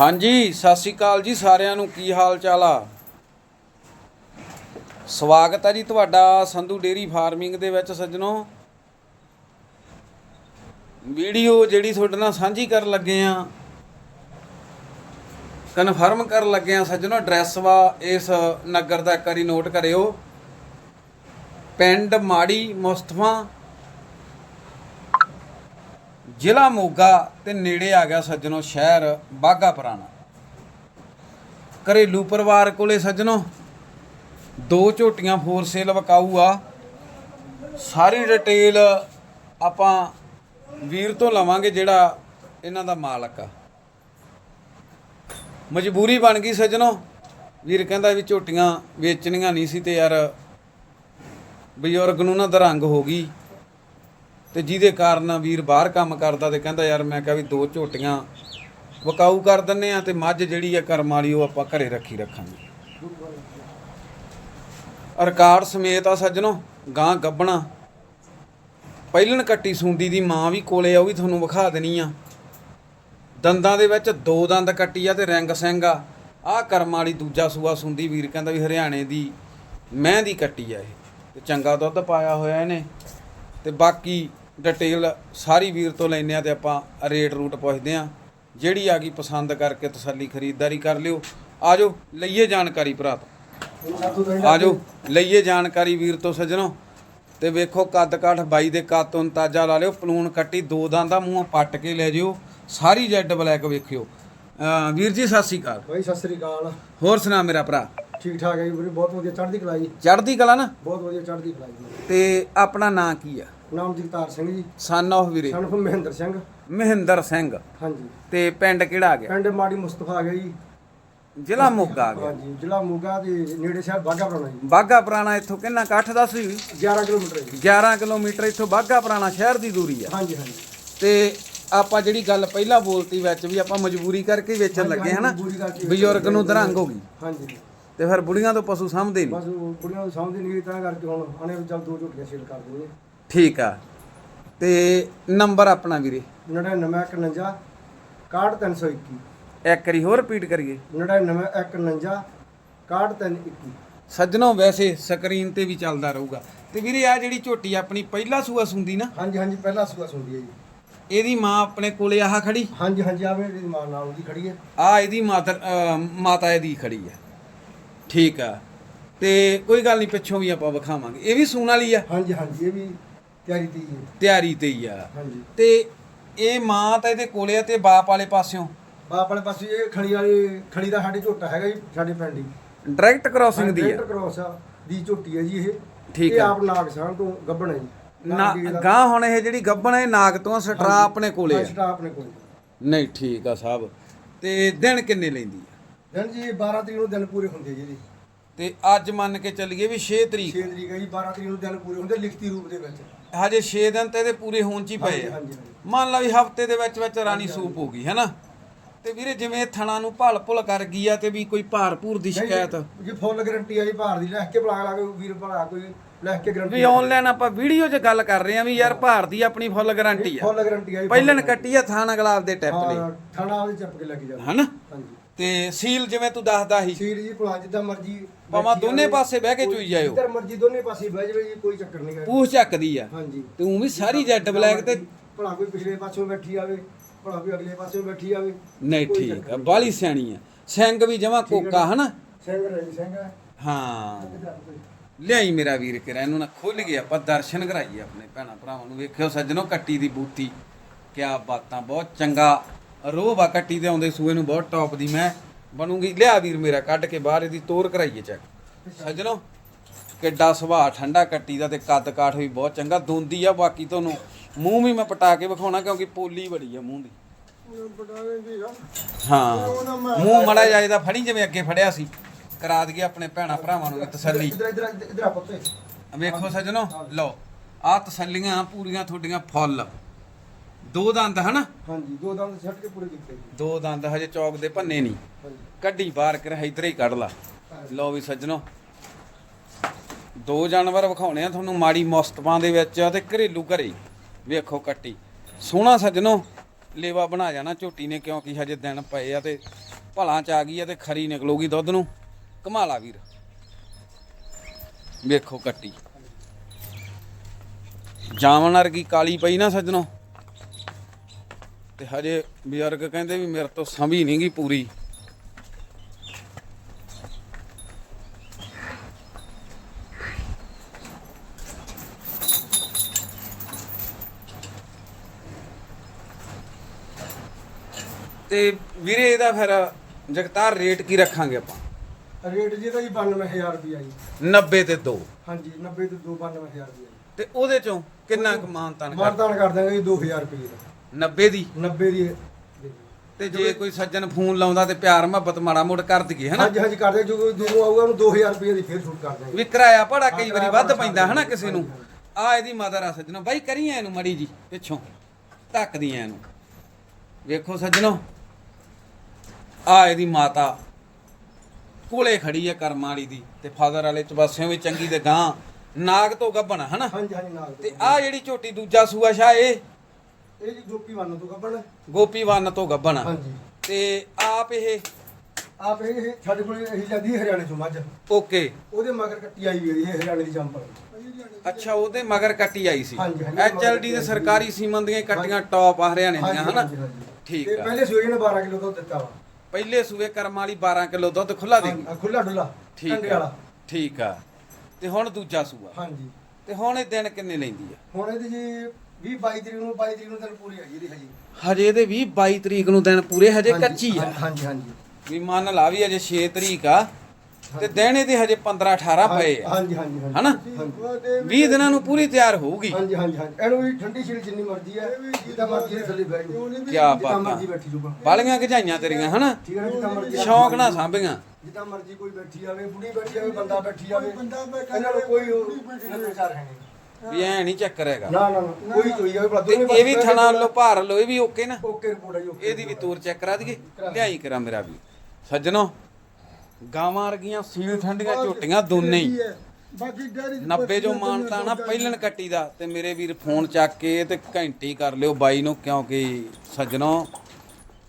ਹਾਂਜੀ, ਸਤਿ ਸ਼੍ਰੀ ਅਕਾਲ ਜੀ ਸਾਰਿਆਂ ਨੂੰ। ਕੀ ਹਾਲ ਚਾਲ ਆ? ਸਵਾਗਤ ਹੈ ਜੀ ਤੁਹਾਡਾ ਸੰਧੂ ਡੇਰੀ ਫਾਰਮਿੰਗ ਦੇ ਵਿੱਚ ਸੱਜਣੋ। ਵੀਡੀਓ ਜਿਹੜੀ ਤੁਹਾਡੇ ਨਾਲ ਸਾਂਝੀ ਕਰਨ ਲੱਗੇ ਆ ਕਨਫਰਮ ਕਰਨ ਲੱਗੇ ਆ ਸੱਜਣੋ ਐਡਰੈਸ ਵਾ ਇਸ ਨਗਰ ਦਾ ਇੱਕ ਵਾਰੀ ਨੋਟ ਕਰਿਓ। ਪਿੰਡ ਮਾੜੀ ਮੁਸਤਫਾ ਜ਼ਿਲ੍ਹਾ ਮੋਗਾ ਤੇ ਨੇੜੇ ਆ ਗਿਆ ਸੱਜਣੋ ਸ਼ਹਿਰ ਬਾਗਾ ਪੁਰਾਣਾ। ਘਰੇਲੂ ਪਰਿਵਾਰ ਕੋਲੇ ਸੱਜਣੋ, ਦੋ ਝੋਟੀਆਂ ਫੋਰ ਸੇਲ ਵਕਾਊ ਆ। ਸਾਰੀ ਡਿਟੇਲ ਆਪਾਂ ਵੀਰ ਤੋਂ ਲਵਾਂਗੇ ਜਿਹੜਾ ਇਹਨਾਂ ਦਾ ਮਾਲਕ ਆ। ਮਜਬੂਰੀ ਬਣ ਗਈ ਸੱਜਣੋ, ਵੀਰ ਕਹਿੰਦਾ ਵੀ ਝੋਟੀਆਂ ਵੇਚਣੀਆਂ ਨਹੀਂ ਸੀ ਤੇ ਯਾਰ ਬਜ਼ੁਰਗ ਨੂੰ ਨਾ ਦਰੰਗ ਹੋ ਗਈ। ਤੇ ਜਿਹਦੇ ਕਾਰਨ ਵੀਰ ਬਾਹਰ ਕੰਮ ਕਰਦਾ ਤੇ ਕਹਿੰਦਾ ਯਾਰ ਮੈਂ ਕਿਹਾ ਵੀ ਦੋ ਝੋਟੀਆਂ ਵਕਾਊ ਕਰ ਦਿੰਨੇ ਆ ਤੇ ਮੱਝ ਜਿਹੜੀ ਆ ਕਰਮ ਵਾਲੀ ਉਹ ਆਪਾਂ ਘਰੇ ਰੱਖੀ ਰੱਖਾਂਗੇ। ਰਿਕਾਰਡ ਸਮੇਤ ਆ ਸੱਜਣੋ, ਗਾਂ ਗੱਬਣਾ। ਪਹਿਲਣ ਕੱਟੀ ਸੁੰਦੀ ਦੀ ਮਾਂ ਵੀ ਕੋਲੇ ਆ ਉਹ ਵੀ ਤੁਹਾਨੂੰ ਵਿਖਾ ਦੇਣੀ ਆ। ਦੰਦਾਂ ਦੇ ਵਿੱਚ ਦੋ ਦੰਦ ਕੱਟੀ ਆ ਤੇ ਰਿੰਗ ਸਿੰਘ ਆ। ਆਹ ਕਰਮ ਵਾਲੀ ਦੂਜਾ ਸੂਆ ਸੁੰਦੀ ਵੀਰ ਕਹਿੰਦਾ ਵੀ ਹਰਿਆਣੇ ਦੀ ਮੈਂ ਦੀ ਕੱਟੀ ਆ ਇਹ। ਤੇ ਚੰਗਾ ਦੁੱਧ ਪਾਇਆ ਹੋਇਆ ਇਹਨੇ। ਤੇ ਬਾਕੀ ਡਿਟੇਲ ਸਾਰੀ ਵੀਰ ਤੋਂ ਲੈਨੇ ਆ ਤੇ ਆਪਾਂ ਰੇਟ ਰੂਟ ਪੁੱਛਦੇ ਆ ਜਿਹੜੀ ਆ ਗਈ ਪਸੰਦ ਕਰਕੇ ਤਸੱਲੀ ਖਰੀਦਦਾਰੀ ਕਰ ਲਿਓ। ਆਜੋ ਲਈਏ ਜਾਣਕਾਰੀ ਭਰਾ ਤੋਂ। ਆਜੋ ਲਈਏ ਜਾਣਕਾਰੀ ਵੀਰ ਤੋਂ ਸੱਜਣੋ। ਤੇ ਵੇਖੋ ਕੱਦ ਕਾਠ ਬਾਈ ਦੇ ਕੱਦ ਤੋਂ ਅੰਦਾਜ਼ਾ ਲਾ ਲਿਓ। ਪਲੂਣ ਕੱਟੀ ਦੋ ਦੰਦਾਂ ਮੂੰਹੋਂ ਪੱਟ ਕੇ ਲੈ ਜਿਓ। ਸਾਰੀ ਜੈਡ ਬਲੈਕ ਵੇਖਿਓ। ਵੀਰ ਜੀ ਸਤਿ ਸ਼੍ਰੀ ਅਕਾਲ। ਬਾਈ ਸਤਿ ਸ੍ਰੀ ਅਕਾਲ। ਹੋਰ ਸੁਣਾ ਮੇਰਾ ਭਰਾ? ਠੀਕ ਠਾਕ ਹੈ ਜੀ ਬਹੁਤ ਵਧੀਆ। ਚੜ੍ਹਦੀ ਕਲਾ ਜੀ। ਚੜ੍ਹਦੀ ਕਲਾ ਨਾ? ਬਹੁਤ ਵਧੀਆ ਚੜ੍ਹਦੀ ਕਲਾ ਜੀ। ਤੇ ਆਪਣਾ ਨਾਂ ਕੀ ਆ? ਨਾਮ ਜਗਤਾਰ ਸਿੰਘ ਜੀ। ਸਨ ਆਫ ਵੀਰੇ। ਸਨ ਮਹਿੰਦਰ ਸਿੰਘ। ਮਹਿੰਦਰ ਸਿੰਘ। ਹਾਂਜੀ। ਤੇ ਪਿੰਡ ਕਿਹੜਾ ਆ ਗਿਆ? ਪਿੰਡ ਮਾੜੀ ਮੁਸਤਫਾ ਆ ਗਿਆ ਜੀ। ਜ਼ਿਲ੍ਹਾ ਮੋਗਾ ਆ ਗਿਆ। ਹਾਂਜੀ ਜ਼ਿਲ੍ਹਾ ਮੋਗਾ ਦੇ ਨੇੜੇ ਸ਼ਹਿਰ ਬਾਗਾ ਪੁਰਾਣਾ ਜੀ। ਬਾਗਾ ਪੁਰਾਣਾ ਇੱਥੋਂ ਕਿੰਨਾ ਕੱਠ ਦੱਸ ਵੀ 11 ਕਿਲੋਮੀਟਰ ਹੈ ਜੀ। 11 ਕਿਲੋਮੀਟਰ ਇੱਥੋਂ ਬਾਗਾ ਪੁਰਾਣਾ ਸ਼ਹਿਰ ਦੀ ਦੂਰੀ ਆ। ਹਾਂਜੀ ਹਾਂਜੀ। ਤੇ ਆਪਾਂ ਜਿਹੜੀ ਗੱਲ ਪਹਿਲਾਂ ਬੋਲਤੀ ਵਿੱਚ ਵੀ ਆਪਾਂ ਮਜਬੂਰੀ ਕਰਕੇ ਵੇਚਣ ਲੱਗੇ ਹਨਾ? ਬਜ਼ੁਰਗ ਨੂੰ ਦਰੰਗ ਹੋ ਗਈ। ਹਾਂਜੀ। ਤੇ ਫਿਰ ਬੁੜੀਆਂ ਤੋਂ ਪਸ਼ੂ ਸਾਂਭਦੇ ਨਹੀਂ। ਉਹ ਕੁੜੀਆਂ ਨੂੰ ਸਮਝਦੀ ਨਹੀਂ ਤਾਂ ਕਰਕੇ ਹੁਣ ਆਣੇ ਚੱਲ ਦੋ ਝੋਟੀਆਂ ਸੇਲ ਕਰ ਦਿੰਦੇ ਠੀਕ ਆ। ਤੇ ਨੰਬਰ ਆਪਣਾ ਵੀਰੇ। 9951 61321 ਇੱਕ। ਵਾਰੀ ਹੋਰ ਰਿਪੀਟ ਕਰੀਏ। 9951 61321 ਸੱਜਣੋ ਵੈਸੇ ਸਕਰੀਨ ਤੇ ਵੀ ਚੱਲਦਾ ਰਹੂਗਾ। ਤੇ ਵੀਰੇ ਆ ਜਿਹੜੀ ਝੋਟੀ ਆਪਣੀ ਪਹਿਲਾ ਸੂਆ ਸੁੰਦੀ ਨਾ? ਹਾਂਜੀ ਹਾਂਜੀ ਪਹਿਲਾ ਸੂਆ ਸੁਣਦੀ ਹੈ ਜੀ। ਇਹਦੀ ਮਾਂ ਆਪਣੇ ਕੋਲੇ ਆਹ ਖੜੀ? ਹਾਂਜੀ ਹਾਂਜੀ ਆਵੇ ਇਹਦੀ ਮਾਂ ਨਾਲ ਉਹਦੀ ਖੜੀ ਹੈ। ਆ ਇਹਦੀ ਮਾਤਾ ਮਾਤਾ ਇਹਦੀ ਖੜੀ ਆ ਠੀਕ ਆ। ਤੇ ਕੋਈ ਗੱਲ ਨਹੀਂ ਪਿੱਛੋਂ ਵੀ ਆਪਾਂ ਵਿਖਾਵਾਂਗੇ। ਇਹ ਵੀ ਸੂਣ ਵਾਲੀ ਆ? ਹਾਂਜੀ ਹਾਂਜੀ ਇਹ ਵੀ ਤਿਆਰੀ ਤੇ ਹੀ। ਹੈ ਤਿਆਰੀ ਤੇ ਹੀ ਆ। ਹਾਂਜੀ। ਤੇ ਇਹ ਮਾਂ ਤਾਂ ਇਹਦੇ ਕੋਲੇ ਆ ਤੇ ਬਾਪ ਵਾਲੇ ਪਾਸਿਓਂ? ਬਾਪ ਵਾਲੇ ਪਾਸੇ ਇਹ ਖੜੀ ਵਾਲੀ ਖੜੀ ਦਾ ਸਾਡੇ ਝੋਟਾ ਹੈਗਾ ਜੀ ਸਾਡੇ ਪਿੰਡ ਹੀ ਡਾਇਰੈਕਟ ਕ੍ਰਾਸਿੰਗ ਦੀ ਡਾਇਰੈਕਟ ਆ ਕ੍ਰੋਸ ਆ ਦੀ ਝੋਟੀ ਹੈ ਜੀ ਇਹ। ਠੀਕ ਇਹ ਆ। ਆਪ ਨਾਗਸਾਨ ਤੋਂ ਗੱਬਣ ਹੈ ਜੀ। ਨਾ ਦੀ ਗਾਂ ਹੁਣ ਇਹ ਜਿਹੜੀ ਗੱਬਣ ਹੈ ਨਾਗ ਤੋਂ ਆ, ਸਟਰਾ। ਆਪਣੇ ਕੋਲੇ ਆ। ਸਟਰਾ ਆਪਣੇ ਕੋਲੇ ਨਹੀਂ ਠੀਕ ਆ ਸਾਹਿਬ। ਤੇ ਦਿਨ ਕਿੰਨੇ ਲੈਂਦੀ ਆ? ਦਿਨ ਜੀ 12 ਤਰੀਕ ਨੂੰ ਦਿਨ ਪੂਰੇ ਹੁੰਦੇ ਜੀ ਇਹਦੇ। ਤੇ ਅੱਜ ਮੰਨ ਕੇ ਚੱਲੀਏ ਵੀ 6 ਤਰੀਕ 6 ਤਰੀਕ ਹੈ ਜੀ 12 ਤਰੀਕ ਨੂੰ ਦਿਨ ਪੂਰੇ ਹੁੰਦੇ ਲਿਖਤੀ ਰੂਪ ਦੇ ਵਿੱਚ। ਹਜੇ 6 ਦਿਨ ਤੇ ਇਹਦੇ ਪੂਰੇ ਹੋਣ ਚ ਹੀ ਪਏ ਆ। ਹਾਂਜੀ, ਹਾਂਜੀ। ਮੰਨ ਲਾ ਵੀ ਹਫ਼ਤੇ ਦੇ ਵਿੱਚ ਵਿੱਚ ਰਾਣੀ ਸੂਪ ਹੋ ਗਈ ਹੈਨਾ ਤੇ ਵੀਰੇ ਜਿਵੇਂ ਥਣਾ ਨੂੰ ਭਲ ਭੁਲ ਕਰ ਗਈ ਆ ਤੇ ਵੀ ਕੋਈ ਭਾਰਪੂਰ ਦੀ ਸ਼ਿਕਾਇਤ? ਜੀ ਫੁੱਲ ਗਾਰੰਟੀ ਆ ਜੀ ਭਾਰ ਦੀ ਲਿਖ ਕੇ ਬੁਲਾ ਲਾ ਕੇ ਵੀਰ ਭਲਾ ਕੋਈ ਲਿਖ ਕੇ ਗਾਰੰਟੀ ਵੀ ਆਨਲਾਈਨ ਆਪਾਂ ਵੀਡੀਓ 'ਚ ਗੱਲ ਕਰ ਰਹੇ ਆ ਵੀ ਯਾਰ ਭਾਰ ਦੀ ਆਪਣੀ ਫੁੱਲ ਗਾਰੰਟੀ ਆ। ਫੁੱਲ ਗਾਰੰਟੀ ਆ ਜੀ ਪਹਿਲਣ ਕੱਟੀ ਆ ਥਾਣਾ ਗਲਾਬ ਦੇ ਟੈਪ ਲਈ ਹਾਂ ਥਾਣਾ ਉਹਦੇ ਚੱਪ ਕੇ ਲੱਗ ਜਾਂਦਾ। ਹਨਾ? ਹਾਂਜੀ। ਤੇ ਸੀਲ ਜਿਵੇਂ ਤੂੰ ਦੱਸਦਾ ਸੀ। ਸੀਰ ਜੀ ਭਲਾ ਜਿੱਦਾਂ ਮਰਜ਼ੀ ਭਾਵੇਂ ਦੋਨੇ ਪਾਸੇ ਬਹਿ ਕੇ ਚੂਈ ਜਾਇਓ। ਜਿੱਧਰ ਮਰਜ਼ੀ ਦੋਨੇ ਪਾਸੇ ਬਹਿ ਜਾਵੇ ਜੀ ਕੋਈ ਚੱਕਰ ਨਹੀਂ ਗਾ ਪੂਛ ਚੱਕਦੀ ਆ। ਹਾਂਜੀ। ਤੂੰ ਵੀ ਸਾਰੀ ਜੈਟ ਬਲੈਕ ਤੇ ਭਲਾ ਕੋਈ ਪਿਛਲੇ ਪਾਸੋਂ ਬੈਠੀ ਆਵੇ ਭਲਾ ਕੋਈ ਅਗਲੇ ਪਾਸੋਂ ਬੈਠੀ ਆਵੇ ਨਹੀਂ ਕੋਈ ਠੀਕ ਚੱਕਰ ਆ ਨਹੀਂ। ਬਾਲੀ ਸਿਆਣੀ ਆ। ਸਿੰਘ ਵੀ ਜਮਾ ਕੋਕਾ ਹਨਾ? ਸਿੰਘ ਰਹੀ ਸਿੰਘ ਹਾਂ। ਲਿਆਈ ਮੇਰਾ ਵੀਰ ਕਿਰਾ ਇਹਨੂੰ ਨਾ ਖੁੱਲ ਗਿਆ ਆਪਾਂ ਦਰਸ਼ਨ ਕਰਾਈਏ ਆਪਣੇ ਭੈਣਾ ਭਰਾਵਾਂ ਨੂੰ। ਵੇਖਿਓ ਸੱਜਣੋ ਕੱਟੀ ਦੀ ਬੂਟੀ। ਕਿਆ ਬਾਤਾਂ ਬਹੁਤ ਚੰਗਾ। ਰੋਹ ਵਾ ਕੱਟੀ ਦੇ ਆਉਂਦੇ ਸੂਏ ਨੂੰ ਬਹੁਤ ਟੌਪ ਦੀ ਮੈਂ ਬਣੂਗੀ। ਲਿਆ ਵੀਰ ਮੇਰਾ ਕੱਢ ਕੇ ਬਾਹਰ ਇਹਦੀ ਤੋਰ ਕਰਾਈਏ ਚੈੱਕ ਸੱਜਣੋ ਕਿੱਡਾ ਸੁਭਾਅ ਠੰਡਾ ਕੱਟੀ ਦਾ ਤੇ ਕੱਦ ਕਾਠ ਵੀ ਬਹੁਤ ਚੰਗਾ ਦੋਂਦੀ ਆ ਬਾਕੀ ਤੁਹਾਨੂੰ ਮੂੰਹ ਵੀ ਮੈਂ ਪਟਾ ਕੇ ਵਿਖਾਉਣਾ ਕਿਉਂਕਿ ਪੋਲੀ ਬੜੀ ਆ ਮੂੰਹ ਦੀ। ਹਾਂ ਮੂੰਹ ਮੜਾ ਜਾਇਦਾ ਫੜੀ ਜਿਵੇਂ ਅੱਗੇ ਫੜਿਆ ਸੀ। ਕਰਾ ਦਈਏ ਆਪਣੇ ਭੈਣਾ ਭਰਾਵਾਂ ਨੂੰ ਵੀ ਤਸੱਲੀ। ਇਧਰ ਇਧਰ ਇਧਰ ਆ ਪੁੱਤੇ। ਵੇਖੋ ਸੱਜਣੋ ਲਓ ਆ ਤਸੱਲੀਆਂ ਪੂਰੀਆਂ ਤੁਹਾਡੀਆਂ ਫੁੱਲ। ਦੋ ਦੰਦ ਹਨਾ? ਹਾਂਜੀ ਦੋ ਦੰਦ ਛੱਡ ਕੇ ਪੂਰੇ ਕੀਤੇ ਜੀ। ਦੋ ਦੰਦ ਹਜੇ ਚੌਕ ਦੇ ਭੰਨੇ ਨਹੀਂ। ਕੱਢੀ ਬਾਹਰ ਕਰ ਇਧਰ ਹੀ ਕੱਢ ਲਾ। ਲਓ ਵੀ ਸੱਜਣੋ ਦੋ ਜਾਨਵਰ ਵਿਖਾਉਣੇ ਆ ਤੁਹਾਨੂੰ ਮਾੜੀ ਮੁਸਤਫਾ ਦੇ ਵਿੱਚ ਤੇ ਘਰੇਲੂ ਘਰੇ। ਵੇਖੋ ਕੱਟੀ। ਸੋਹਣਾ ਸੱਜਣੋ ਲੇਵਾ ਬਣਾ ਜਾਣਾ ਝੋਟੀ ਨੇ ਕਿਉਂਕਿ ਹਜੇ ਦਿਨ ਪਏ ਆ ਤੇ ਭਲਾਂ ਚ ਆ ਗਈ ਆ ਤੇ ਖਰੀ ਨਿਕਲੂਗੀ ਦੁੱਧ ਨੂੰ। ਕਮਾਲਾ ਵੀਰ। ਵੇਖੋ ਕੱਟੀ। ਜਾਮਨ ਵਰਗੀ ਕਾਲੀ ਪਈ ਨਾ ਸੱਜਣੋ। ਤੇ ਹਜੇ ਬਜ਼ੁਰਗ ਕਹਿੰਦੇ ਵੀ ਮੇਰੇ ਤੋਂ ਸੰਭੀ ਨਹੀਂ ਗਈ ਪੂਰੀ। ਤੇ ਵੀਰੇ ਇਹਦਾ ਫਿਰ ਜਗਤਾਰ ਰੇਟ ਕੀ ਰੱਖਾਂਗੇ ਆਪਾਂ? ਰੇਟ ਜੀ ਤਾਂ ਜੀ 92000 ਰੁਪਿਆ ਜੀ। 90 ਤੇ 2 ਹਾਂਜੀ 90 ਤੇ 2 92000 ਰੁਪਿਆ ਤੇ ਉਹਦੇ ਚੋਂ ਕਿੰਨਾ ਕੁ ਮਾਨਤਾਨ ਕਰ ਮਾਰਦਾਨ ਕਰ ਦਾਂਗੇ ਜੀ 2000 ਰੁਪਏ ਦਾ। 90 ਦੀ। 90 ਦੀ। ਤੇ ਜੇ ਕੋਈ ਸੱਜਣ ਫੋਨ ਲਾਉਂਦਾ ਤੇ ਪਿਆਰ ਮੁਹੱਬਤ ਮਾੜਾ ਮੋੜ ਕਰ ਦਈਏ ਹਨਾ? ਹਾਂਜੀ ਹਾਂਜੀ ਕਰਦੇ ਜੋ ਕੋਈ ਦੂਰੋਂ ਆਊਗਾ ਉਹਨੂੰ 2000 ਰੁਪਏ ਦੀ ਫੇਰ ਛੂਟ ਕਰ ਦਾਂਗੇ ਵੀ ਕਿਰਾਇਆ ਭਾੜਾ ਕਈ ਵਾਰੀ ਵੱਧ ਪੈਂਦਾ ਹਨਾ ਕਿਸੇ ਨੂੰ? ਆ ਇਹਦੀ ਮਦਰ ਆ ਸੱਜਣੋ। ਬਾਈ ਕਰੀਏ ਇਹਨੂੰ ਮੜੀ ਜੀ ਪਿੱਛੋਂ। ਧੱਕਦੀਆਂ ਇਹਨੂੰ। ਵੇਖੋ ਸੱਜਣੋ। ਆ ਇਹਦੀ ਮਾਤਾ। ਕੋਲੇ ਖੜੀ ਆ ਕਰਮ ਵਾਲੀ ਦੀ ਤੇ ਫਾਦਰ ਵਾਲੇ ਚ ਪਾਸਿਓਂ ਵੀ ਚੰਗੀ ਤੇ ਗਾਂ। ਨਾਗ ਤੋਂ ਗੱਭਣ ਹਨਾ? ਹਾਂਜੀ ਹਾਂਜੀ ਨਾਲ ਤੇ ਆ ਜਿਹੜੀ ਝੋਟੀ ਦੂਜਾ ਸੂਆ ਸ਼ਾ ਇਹ ਇਹ ਜੀ ਗੋਪੀ ਵੰਨ ਤੋਂ ਗੋਪੀ ਵੰਨ ਤੋਂ ਹਾਂਜੀ। ਆਪ ਇਹ? ਆਪ ਇਹ ਸਾਡੇ ਕੋਲ ਇਹੀ ਜਾਂਦੀ ਹੈ ਹਰਿਆਣੇ ਤੋਂ ਮੱਝ। ਓਕੇ। ਉਹਦੇ ਮਗਰ ਕੱਟੀ ਆਈ ਵੀ ਹੈ ਹਰਿਆਣੇ ਦੀ ਜੰਪਲ ਅੱਛਾ ਉਹਦੇ ਮਗਰ ਕੱਟੀ ਆਈ ਸੀ। ਹਾਂਜੀ, ਹਾਂਜੀ, ਐਚਐਲਡੀ ਦੇ ਸਰਕਾਰੀ ਸੀਮਨ ਦੀਆਂ ਕੱਟੀਆਂ ਟੌਪ ਆ ਹਰਿਆਣੇ ਦੀਆਂ ਹਨਾ। ਠੀਕ ਤੇ ਆ। ਪਹਿਲੇ ਸੂਏ ਨੇ 12 ਕਿਲੋ ਦੁੱਧ ਦਿੱਤਾ ਵਾ। ਪਹਿਲੇ ਸੂਏ ਕਰਮ ਵਾਲੀ 12 ਕਿਲੋ ਦੁੱਧ ਖੁੱਲਾ ਹਾਂ, ਖੁੱਲਾ ਡੁੱਲਾ ਠੀਕ ਆ। ਠੀਕ ਆ। ਤੇ ਹੁਣ ਦੂਜਾ ਸੂਆ। ਹਾਂਜੀ। ਤੇ ਹੁਣ ਇਹ ਦਿਨ ਕਿੰਨੇ ਲੈਂਦੀ ਆ? ਹੁਣ ਇਹਦੀ ਜੀ 20 22 ਤਰੀਕ ਨੂੰ 22 ਤਰੀਕ ਨੂੰ ਦਿਨ ਪੂਰੀ ਹੈਗੀ ਇਹਦੀ ਹਜੀ। ਹਜੇ ਇਹਦੇ 20 22 ਤਰੀਕ ਨੂੰ ਦਿਨ ਪੂਰੇ ਹਜੇ ਕੱਚੀ ਆ। ਹਾਂਜੀ ਹਾਂਜੀ। ਵੀ ਮੰਨ ਲਾ ਵੀ ਹਜੇ 6 ਤਰੀਕ ਆ ਤੇ ਦਿਨ ਇਹਦੇ ਹਜੇ 15 18 ਪਏ ਆ। ਹਾਂਜੀ ਹਾਂਜੀ ਹਾਂਜੀ। ਹਨਾ? ਹਾਂਜੀ। 20 ਦਿਨਾਂ ਨੂੰ ਪੂਰੀ ਤਿਆਰ ਹੋਊਗੀ। ਹਾਂਜੀ ਹਾਂਜੀ ਹਾਂਜੀ। ਇਹਨੂੰ ਵੀ ਠੰਡੀ ਛਿਲ ਜਿੰਨੀ ਮਰਜ਼ੀ ਹੈ ਜਿੱਦਾਂ ਮਰਜ਼ੀ ਇਹ ਥੱਲੇ ਬੈਠ ਜੂ ਕਿਆ ਜਿੱਦਾਂ ਬਾਤਾਂ। ਮਰਜ਼ੀ ਬੈਠੀ ਜੂਗਾ ਬਾਲੀਆਂ ਗਜਾਈਆਂ ਤੇਰੀਆਂ ਹਨਾ? ਠੀਕ ਹੈ ਨਾ, ਜਿੱਦਾਂ ਮਰਜ਼ੀ ਸ਼ੌਂਕ ਨਾਲ ਸਾਂਭੀਆਂ। ਜਿੱਦਾਂ ਮਰਜ਼ੀ ਕੋਈ ਬੈਠੀ ਜਾਵੇ ਬੁੜੀ ਬੈਠੀ ਜਾਵੇ ਬੰਦਾ ਬੈਠੀ ਜਾਵੇ ਇਹਨਾਂ ਨੂੰ ਕੋਈ ਉਹ ਇਹਨਾਂ ਵਿਚਾਰ ਹੈ ਨਹੀਂ। ਵੀ ਐ ਨਹੀਂ ਚੱਕਰ ਹੈਗਾ ਨਾ ਨਾ ਨਾ, ਕੋਈ ਚੋਈ ਜਾਵੇ ਭਲਾ ਤੇ ਦੋਵੇਂ ਇਹ ਵੀ ਥਣਾ ਲੋ ਭਾਰ ਲੋ ਇਹ ਵੀ ਓਕੇ ਨਾ। ਓਕੇ ਰਿਪੋਰਟ ਹੈ ਜੀ ਓਕੇ ਇਹਦੀ ਵੀ ਤੋਰ ਚੈੱਕ ਕਰਾ ਦਈਏ ਲਿਆਈ ਕਰਾ ਮੇਰਾ ਵੀ। ਸੱਜਣੋ ਗਾਵਾਂ ਵਰਗੀਆਂ ਸੀਲ ਠੰਡੀਆਂ ਝੋਟੀਆਂ ਦੋਨੇ ਹੀ। ਬਾਕੀ ਡੈਰੀ 90 ਜੋ ਮਾਨਤਾ ਨਾ ਪਹਿਲਣ ਕੱਟੀ ਦਾ ਤੇ ਮੇਰੇ ਵੀਰ ਫੋਨ ਚੱਕ ਕੇ ਤੇ ਘੰਟੀ ਕਰ ਲਿਓ ਬਾਈ ਨੂੰ ਕਿਉਂਕਿ ਸੱਜਣੋ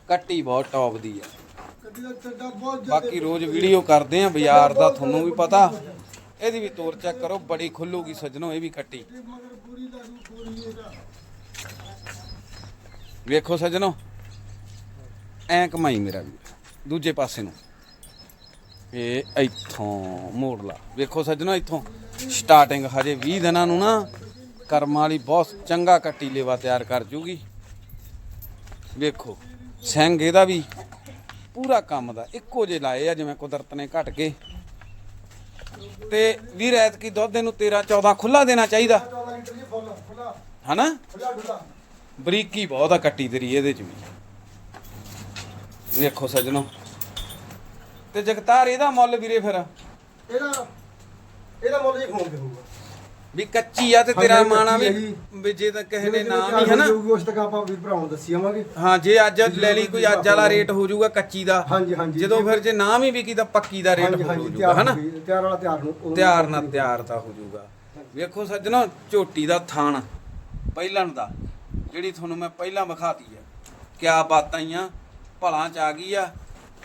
ਕੱਟੀ ਬਹੁਤ ਟੌਪ ਦੀ ਆ। ਕੱਢੀ ਦਾ ਚੱਡਾ ਬਹੁਤ ਬਾਕੀ ਰੋਜ਼ ਵੀਡੀਓ ਕਰਦੇ ਆ ਬਾਜ਼ਾਰ ਦਾ ਤੁਹਾਨੂੰ ਵੀ ਪਤਾ। ਇਹਦੀ ਵੀ ਤੋਰ ਚੈੱਕ ਕਰੋ, ਬੜੀ ਖੁੱਲੂਗੀ ਸੱਜਣੋ, ਇਹ ਵੀ ਕੱਟੀ। ਵੇਖੋ ਸੱਜਣੋ, ਐ ਕਮਾਈ ਮੇਰਾ ਵੀ, ਦੂਜੇ ਪਾਸੇ ਨੂੰ। ਇਹ ਇੱਥੋਂ ਮੋੜ ਲਾ ਵੇਖੋ ਸੱਜਣੋ, ਇੱਥੋਂ ਸਟਾਰਟਿੰਗ ਹਜੇ 20 ਦਿਨਾਂ ਨੂੰ ਨਾ, ਕਰਮ ਵਾਲੀ ਬਹੁਤ ਚੰਗਾ ਕੱਟੀ ਲੇਵਾ ਤਿਆਰ ਕਰ ਜੂਗੀ। ਵੇਖੋ, ਸਿੰਘ ਇਹਦਾ ਵੀ ਪੂਰਾ ਕੰਮ ਦਾ, ਇੱਕੋ ਜੇ ਲਾਏ ਆ ਜਿਵੇਂ ਕੁਦਰਤ ਨੇ ਘਟ ਕੇ। ਤੇ ਵੀਰ ਐਤਕੀ ਦੁੱਧ ਇਹਨੂੰ 13 14 ਖੁੱਲਾ ਦੇਣਾ ਚਾਹੀਦਾ। 14 ਹਨਾ? ਬਰੀਕੀ ਬਹੁਤ ਆ ਕੱਟੀ ਤੇਰੀ ਇਹਦੇ ਚ ਵੀ। ਵੇਖੋ ਸੱਜਣੋ। ਤੇ ਜਗਤਾਰ, ਇਹਦਾ ਮੁੱਲ ਵੀਰੇ ਫਿਰ? ਇਹਦਾ ਇਹਦਾ ਮੁੱਲ ਜੀ ਫੋਨ ਤੇ ਹੋਊਗਾ। ਵੀ ਕੱਚੀ ਆ ਤੇ ਤੇਰਾ ਮਾਣਾ ਵੀ ਜੇ। ਤਾਂ ਕਿਸੇ ਨੇ ਨਾਮ ਹੀ ਹਨਾ। ਉਸ ਤੱਕ ਆਪਾਂ ਵੀ ਭਰਾਉਣ ਦੱਸੀ ਜਾਵਾਂਗੇ ਹਾਂ ਜੇ ਅੱਜ ਲੈ ਲਈ ਕੋਈ ਅੱਜ ਵਾਲਾ ਰੇਟ ਹੋ ਜਾਊਗਾ ਕੱਚੀ ਦਾ। ਹਾਂਜੀ ਹਾਂਜੀ। ਜਦੋਂ ਫਿਰ ਜੇ ਨਾਮ ਹੀ ਵਿਕੀ ਤਾਂ ਪੱਕੀ ਦਾ ਰੇਟ ਹੋ ਜਾਊਗਾ ਹਨਾ। ਤਿਆਰ ਵਾਲਾ ਤਿਆਰ ਨੂੰ ਤਿਆਰ ਨਾਲ ਤਿਆਰ ਤਾਂ ਹੋ ਜਾਊਗਾ। ਵੇਖੋ ਸੱਜਣੋ ਝੋਟੀ ਦਾ ਥਾਣ ਪਹਿਲਣ ਦਾ ਜਿਹੜੀ ਤੁਹਾਨੂੰ ਮੈਂ ਪਹਿਲਾਂ ਵਿਖਾਤੀ ਆ ਕਿਆ ਬਾਤਾਂ ਆ ਭਲਾਂ ਚ ਆ ਗਈ ਆ।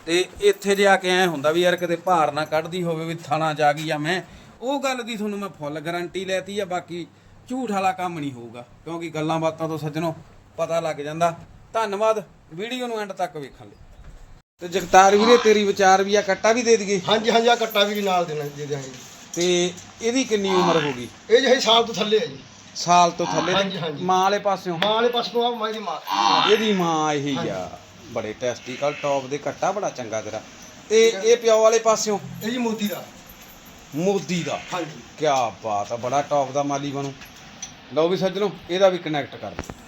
ਤੇ ਇੱਥੇ ਜੇ ਆ ਕੇ ਐ ਹੁੰਦਾ ਵੀ ਯਾਰ ਕਿਤੇ ਭਾਰ ਨਾ ਕੱਢਦੀ ਹੋਵੇ ਵੀ ਥਾਣਾ ਚ ਆ ਗਈ ਆ ਮੈਂ ਉਹ ਗੱਲ ਦੀ ਤੁਹਾਨੂੰ ਮੈਂ ਫੁੱਲ ਗਾਰੰਟੀ ਲੈਤੀ ਆ ਬਾਕੀ ਝੂਠ ਵਾਲਾ ਕੰਮ ਨਹੀਂ ਹੋਊਗਾ ਕਿਉਂਕਿ ਗੱਲਾਂ ਬਾਤਾਂ ਤੋਂ ਸੱਜਣੋ ਪਤਾ ਲੱਗ ਜਾਂਦਾ। ਧੰਨਵਾਦ ਵੀਡੀਓ ਨੂੰ ਐਂਡ ਤੱਕ ਵੇਖਣ ਲਈ। ਤੇ ਜਗਤਾਰ ਵੀਰੇ ਤੇਰੀ ਵਿਚਾਰ ਵੀ ਆ ਕੱਟਾ ਵੀ ਦੇ ਦਈਏ? ਹਾਂਜੀ ਹਾਂਜੀ ਆ ਕੱਟਾ ਵੀ ਨਾਲ ਦੇਣਾ ਦੇ ਦਿਆਂਗੇ। ਤੇ ਇਹਦੀ ਕਿੰਨੀ ਉਮਰ ਹੋ ਗਈ? ਇਹ ਜਿਹੇ ਸਾਲ ਤੋਂ ਥੱਲੇ ਹੈ ਜੀ। ਸਾਲ ਤੋਂ ਥੱਲੇ ਤੇ ਹਾਂਜੀ, ਹਾਂਜੀ। ਮਾਂ ਵਾਲੇ ਪਾਸਿਓਂ? ਮਾਂ ਵਾਲੇ ਪਾਸੇ ਤੋਂ ਆ ਮਾਂ ਦੀ ਮਾਂ। ਇਹਦੀ ਮਾਂ ਇਹੀ ਆ। ਬੜੇ ਟੈਸਟੀਕਲ ਟੌਪ ਦੇ ਕੱਟਾ ਬੜਾ ਚੰਗਾ ਤੇਰਾ। ਤੇ ਇਹ ਪਿਓ ਵਾਲੇ ਪਾਸਿਓਂ? ਇਹ ਜੀ ਮੋਦੀ ਦਾ। ਮੋਦੀ ਦਾ। ਹਾਂਜੀ। ਕੀ ਬਾਤ ਆ ਬੜਾ ਟੌਪ ਦਾ ਮਾਲੀ ਬਣੂ। ਲਓ ਵੀ ਸੱਜਣੋ ਇਹਦਾ ਵੀ ਕਨੈਕਟ ਕਰ ਦਿਓ।